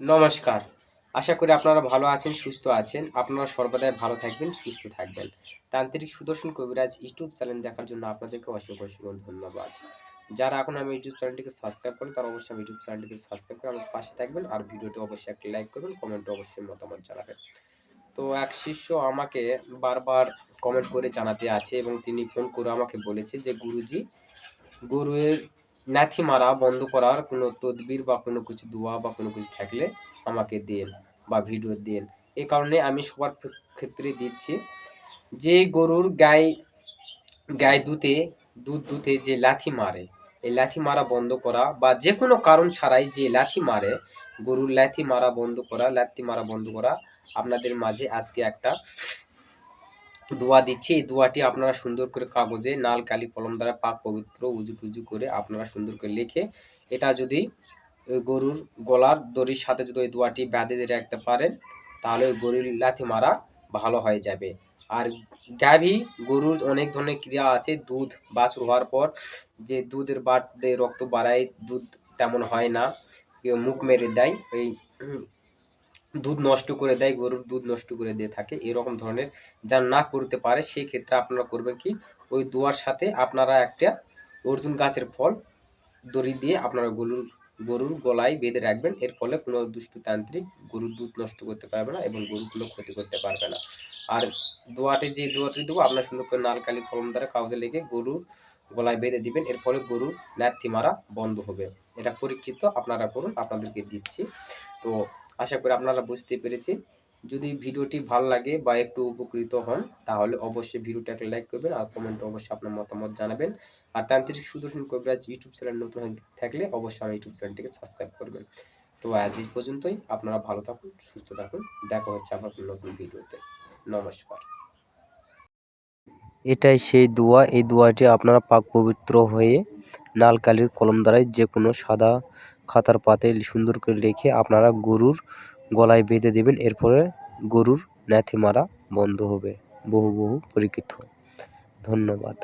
নমস্কার। আশা করি আপনারা ভালো আছেন, সুস্থ আছেন। আপনারা সর্বদাই ভালো থাকবেন, সুস্থ থাকবেন। তান্ত্রিক সুদর্শন কবিরাজ ইউটিউব চ্যানেল দেখার জন্য আপনাদেরকে অসংখ্য অসংখ্য ধন্যবাদ। যারা এখন আমি ইউটিউব চ্যানেলটিকে সাবস্ক্রাইব করেন তারা অবশ্যই আমি ইউটিউব চ্যানেলটিকে সাবস্ক্রাইব করে আমার পাশে থাকবেন আর ভিডিওটি অবশ্যই একটি লাইক করবেন, কমেন্টে অবশ্যই মতামত জানাবেন। তো এক শিষ্য আমাকে বারবার কমেন্ট করে জানাতে আছে এবং তিনি ফোন করে আমাকে বলেছে যে, গুরুজি, গরুয়ের নাথি মারা বন্ধ করার কোনো তদবির বা কোনো কিছু দোয়া বা কোনো কিছু থাকলে আমাকে দেন বা ভিডিও দেন। এ কারণে আমি সবার ক্ষেত্রে দিচ্ছি যে গরুর গায়ে গায়ে দুধে, দুধ দুধে যে লাথি মারে, এই লাথি মারা বন্ধ করা বা যে কোনো কারণ ছাড়াই যে লাথি মারে, গরুর লাথি মারা বন্ধ করা, লাথি মারা বন্ধ করা আপনাদের মাঝে আজকে একটা দোয়া দিচ্ছি। এই দোয়াটি আপনারা সুন্দর করে কাগজে নাল, কালি, কলম দ্বারা পাক পবিত্র উজু টুজু করে আপনারা সুন্দর করে লিখে এটা যদি গরুর গলার দড়ির সাথে যদি ওই দোয়াটি বেঁধে রাখতে পারেন, তাহলে ওই গরুর লাথি মারা ভালো হয়ে যাবে। আর গাভী, গরুর অনেক ধরনের ক্রিয়া আছে, দুধ বাছুর হওয়ার পর যে দুধের বাড়তে রক্ত বাড়ায়, দুধ তেমন হয় না মুখ মেরে দেয়, ওই দুধ নষ্ট করে দেয়, গরুর দুধ নষ্ট করে দিয়ে থাকে, এরকম ধরনের যা না করতে পারে সেই ক্ষেত্রে আপনারা করবেন কি? ওই দোয়ার সাথে আপনারা একটা অর্জুন গাছের ফল দড়ি দিয়ে আপনারা গরুর গরুর গলায় বেঁধে রাখবেন। এর ফলে কোনো দুষ্টু তান্ত্রিক গরুর দুধ নষ্ট করতে পারবে না এবং গরুর কোনো ক্ষতি করতে পারবে না। আর দোয়াটি যে দোয়াটি দেবো, আপনার সুন্দর করে নারকালি কলম দ্বারা কাগজে লেগে গরুর গলায় বেঁধে দিবেন, এর ফলে গরুর ন্যাথি মারা বন্ধ হবে। এটা পরীক্ষিত, আপনারা করুন, আপনাদেরকে দিচ্ছি। তো আশা করি আপনারা বুঝতে পেরেছি। যদি ভিডিওটি ভালো লাগে বা একটু উপকৃত হন, তাহলে অবশ্যই ভিডিওটাকে লাইক করবেন আর কমেন্টে অবশ্যই আপনার মতামত জানাবেন। আর তান্ত্রিক সুদর্শন কবিরাজ ইউটিউব চ্যানেল নতুন থাকলে অবশ্যই আমার ইউটিউব চ্যানেলটিকে সাবস্ক্রাইব করবেন। তো আজ এই পর্যন্তই, আপনারা ভালো থাকুন, সুস্থ থাকুন, দেখা হচ্ছে কোনো নতুন ভিডিওতে। নমস্কার। এটাই সেই দোয়া, এই দোয়াটি আপনারা পাক পবিত্র হয়ে লাল কালির কলম দ্বারাই যে কোনো সাদা খাতার পাতে সুন্দর করে লিখে আপনারা গরুর গলায় বেঁধে দেবেন। এরপরে গরুর ন্যাথি মারা বন্ধ হবে। বহু বহু পরীক্ষিত। ধন্যবাদ।